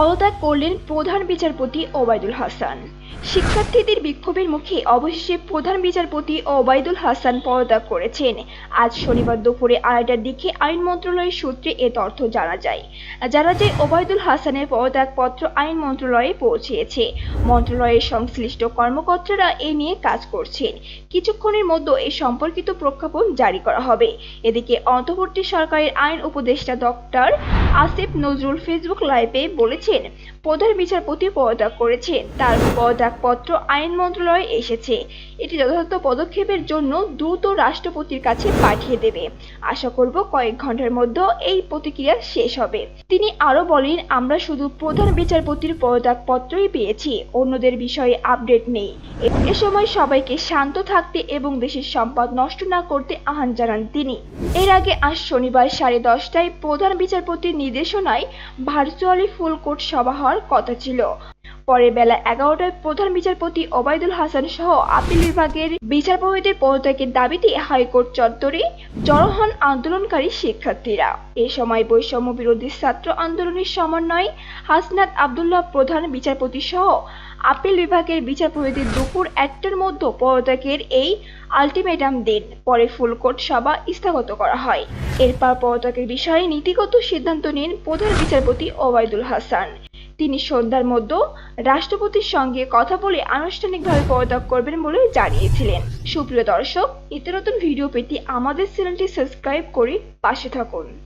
পদত্যাগ করলেন প্রধান বিচারপতি ওবায়দুল হাসান। শিক্ষার্থীদের বিক্ষোভের মুখে অবশেষে প্রধান বিচারপতি ওবায়দুল হাসান পদত্যাগ করেছেন। আজ শনিবার দুপুরে আড়াইটার দিকে আইন মন্ত্রণালয়ের সূত্রে এ তথ্য জানা যায়। জানা যায়, ওবায়দুল হাসানের পদত্যাগপত্র আইন মন্ত্রণালয়ে পৌঁছেছে। মন্ত্রণালয়ের সংশ্লিষ্ট কর্মকর্তারা এ নিয়ে কাজ করছেন। কিছুক্ষণের মধ্যে এ সম্পর্কিত প্রজ্ঞাপন জারি করা হবে। এদিকে অন্তর্বর্তী সরকারের আইন উপদেষ্টা ডক্টর আসিফ নজরুল ফেসবুক লাইভে বলেছেন প্রধান বিচারপতি পদত্যাগ করেছেন। তার পদত্যাগপত্র আইন মন্ত্রণালয়ে এসেছে। এটি যথাযথ পদক্ষেপের জন্য দ্রুত রাষ্ট্রপতির কাছে পাঠিয়ে দেবে। আশা করব কয়েক ঘণ্টার মধ্যে এই প্রতিক্রিয়া শেষ হবে। তিনি আরও বলেন, আমরা শুধু প্রধান বিচারপতির পদত্যাগপত্রই পেয়েছি, অন্যদের বিষয়ে আপডেট নেই। এ সময় সবাইকে শান্ত থাকতে এবং দেশের সম্পদ নষ্ট না করতে আহ্বান জানান তিনি। এর আগে আজ শনিবার সাড়ে দশটায় প্রধান বিচারপতির নির্দেশনায় ভার্চুয়ালি ফুল কোর্ট সভা হওয়ার কথা ছিল। পরে বেলা এগারোটায় প্রধান বিচারপতি ওবায়দুল হাসান সহ আপিল বিভাগের বিচারপতিদের পদত্যাগের দাবিতে হাইকোর্ট চত্বরে জড়ো হন আন্দোলনকারী শিক্ষার্থীরা। এ সময় বৈষম্য বিরোধী ছাত্র আন্দোলনের সমন্বয় হাসনাত আবদুল্লাহ প্রধান বিচারপতি সহ আপিল বিভাগের বিচারপতিদের দুপুর একটার মধ্যে পদত্যাগের এই আলটিমেটাম দেন, পরে ফুলকোর্ট সভা স্থগত করা হয়। এরপর পদত্যাগের বিষয়ে নীতিগত সিদ্ধান্ত নেন প্রধান বিচারপতি ওবায়দুল হাসান। তিনি সন্ধ্যার মধ্যে রাষ্ট্রপতির সঙ্গে কথা বলে আনুষ্ঠানিকভাবে পদত্যাগ করবেন বলে জানিয়েছিলেন। সুপ্রিয় দর্শক নিত্য নতুন ভিডিও পেতে আমাদের চ্যানেলটি সাবস্ক্রাইব করে পাশে থাকুন।